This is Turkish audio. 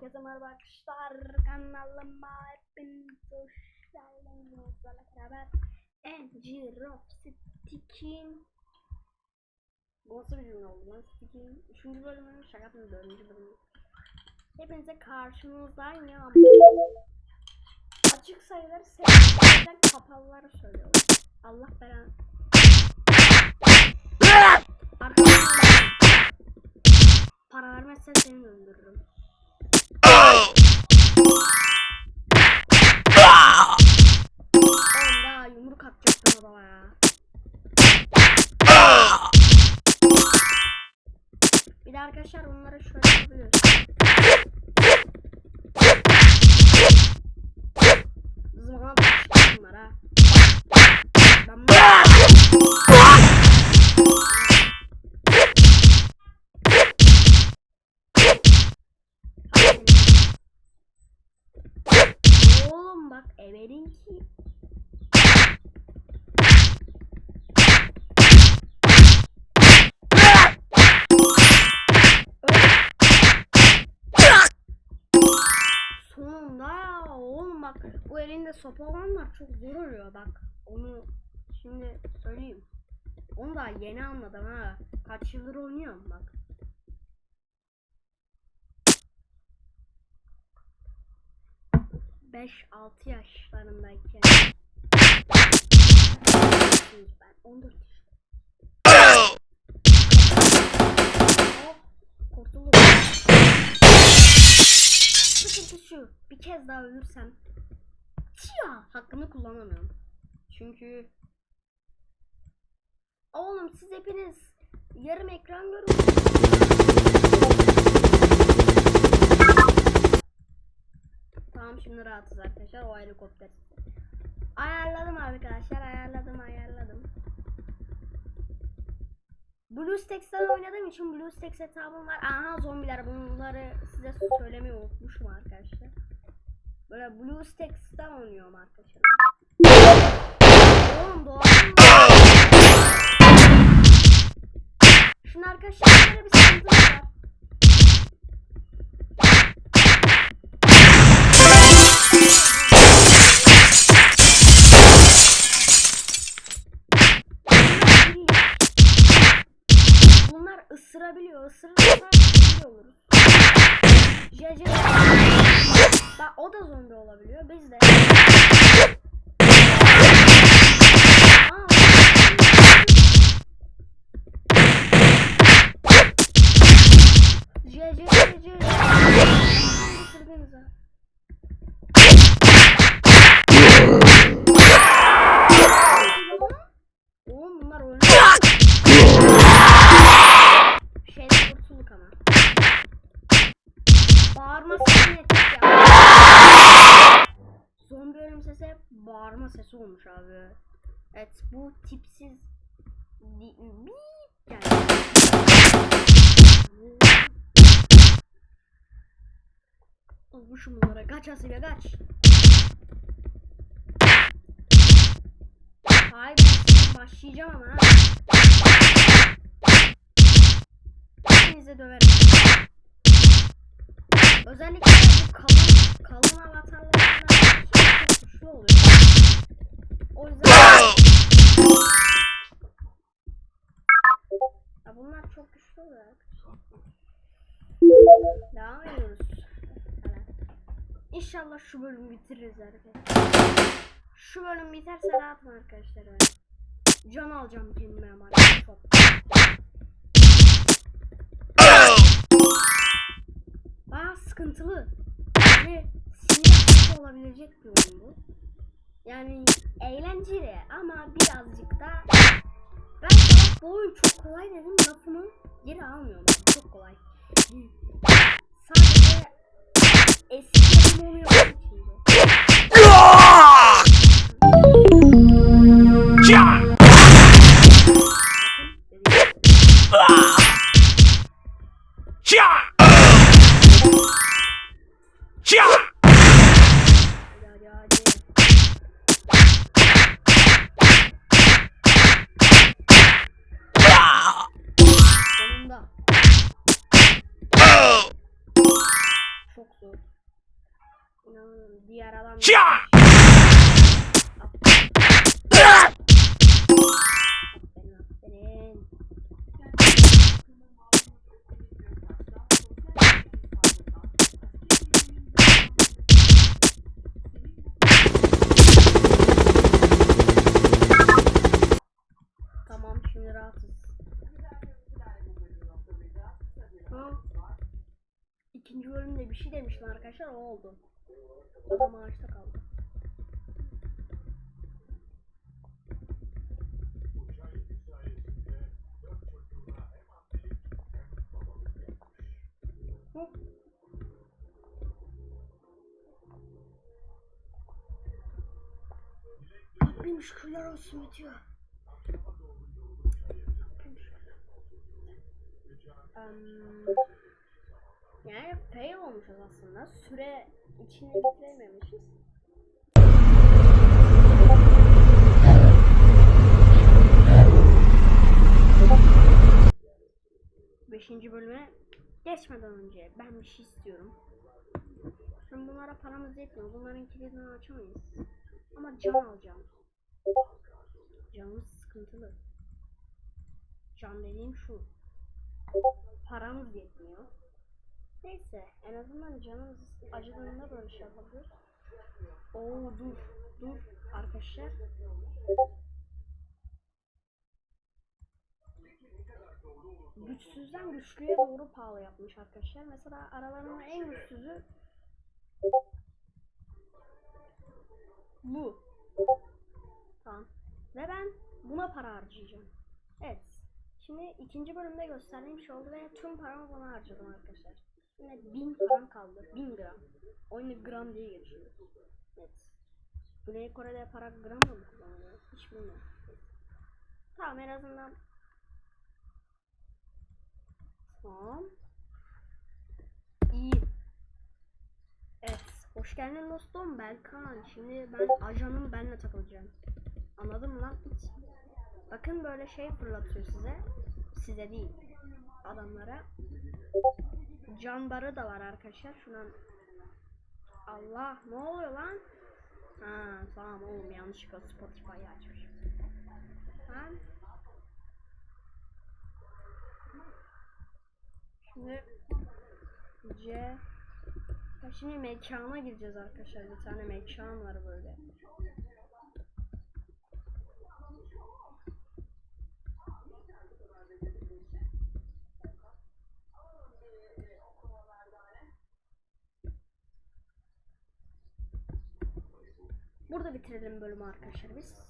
Herkese merhaba arkadaşlar. Kanalıma hepiniz hoş geldiniz. Sizlerle beraber Engirof Stick'in Bu nasıl bir cümle oldu lan? Stick'in 3. bölümünün şaka yapıyorum 4. bölümü. Hepinize karşınızdayım. Açık sayıları sevgilerden kapalıları söylüyorum. Allah belanı. Arkadaşlar para vermezsen seni öldürürüm. Arkadaşlar bunları şöyle ha. Ben bunu... Oğlum bak Sonunda bak bu elinde sopa olanlar çok zor oluyor bak onu şimdi söyleyeyim. Onu da yeni anladım ha. Kaç yıldır oynuyorum bak. Beş altı yaşlarındayken ben 14 yaşındayım. Sıkıntı şu. Bir kez daha ölürsem Tia hakkını kullanamıyorum. Çünkü Oğlum siz hepiniz yarım ekran görüyorsunuz. Tamam şimdi rahatız arkadaşlar o helikopter. Ayarladım arkadaşlar ayarladım ayarladım. BlueStacks'ten oynadığım için BlueStacks hesabım var. Aha zombiler bunları size söylemeyi unutmuşum arkadaşlar. Böyle BlueStacks'ten oynuyorum arkadaşlar. Oğlum doğru. Şimdi arkadaşlar bir sıkıntı var. Zombi oluruz. JJ Bak o da zombi olabiliyor. Biz de. Aa, JJ JJ Sesi hep bağırma sesi olmuş abi. Evet bu tipsiz Bi- Bip geldi. Olmuşum bunlara. Kaç Asibe kaç. Hayır başlayacağım ama. Hepinize döverim. Özellikle bu kalın kalın avatarlarından çok güçlü oluyor. O yüzden ya bunlar çok güçlü oluyor. Devam ediyoruz. İnşallah şu bölümü bitiririz arkadaşlar. Şu bölüm biterse rahatım arkadaşlar. Can alacağım kendime ama. Sıkıntılı. Yani sinir olabilecek bir oyun bu. Yani eğlenceli ama birazcık da ben bu oyun çok kolay dedim lafımı geri almıyorum. Çok kolay. Sadece eski oluyor Ya! Tamam şimdi rahatız. Ha? İkinci bölümde bir şey demiştim arkadaşlar o oldu. Adam ağaçta kaldı. Hı? Rabbim şükürler olsun bitiyor. Em, yani fail olmuşuz aslında. Süre içinde bitirememişiz. Beşinci bölüme geçmeden önce ben bir şey istiyorum. Şimdi bunlara paramız yetmiyor. Bunların kilidini açamayız. Ama can alacağım. Canımız sıkıntılı. Can dediğim şu. Paramız yetmiyor. Neyse en azından canımız acıdığında böyle şey yapabiliriz. Oo dur dur arkadaşlar. Güçsüzden güçlüye doğru pahalı yapmış arkadaşlar. Mesela aralarının en güçsüzü bu. Tamam. Ve ben buna para harcayacağım. Evet. Şimdi ikinci bölümde gösterdiğim şey oldu ve tüm paramı buna harcadım arkadaşlar. Şimdi 1000 param kaldı. 1000 gram. Oyunu gram diye geçiyor. Evet. Güney Kore'de para gram mı kullanılıyor? Hiç bilmiyorum. Tamam en azından Tamam. İyi. Evet. Hoş geldin dostum. Belkan. Şimdi ben ajanım benle takılacağım. Anladın mı lan? Hiç. Bakın böyle şey fırlatıyor size. Size değil. Adamlara. Can barı da var arkadaşlar. Şundan. Allah ne oluyor lan? Ha tamam oğlum yanlışlıkla Spotify'ı açmışım. Tamam. Şimdi C şimdi mekana gireceğiz arkadaşlar. Bir tane mekan var böyle. Burada bitirelim bölümü arkadaşlar biz.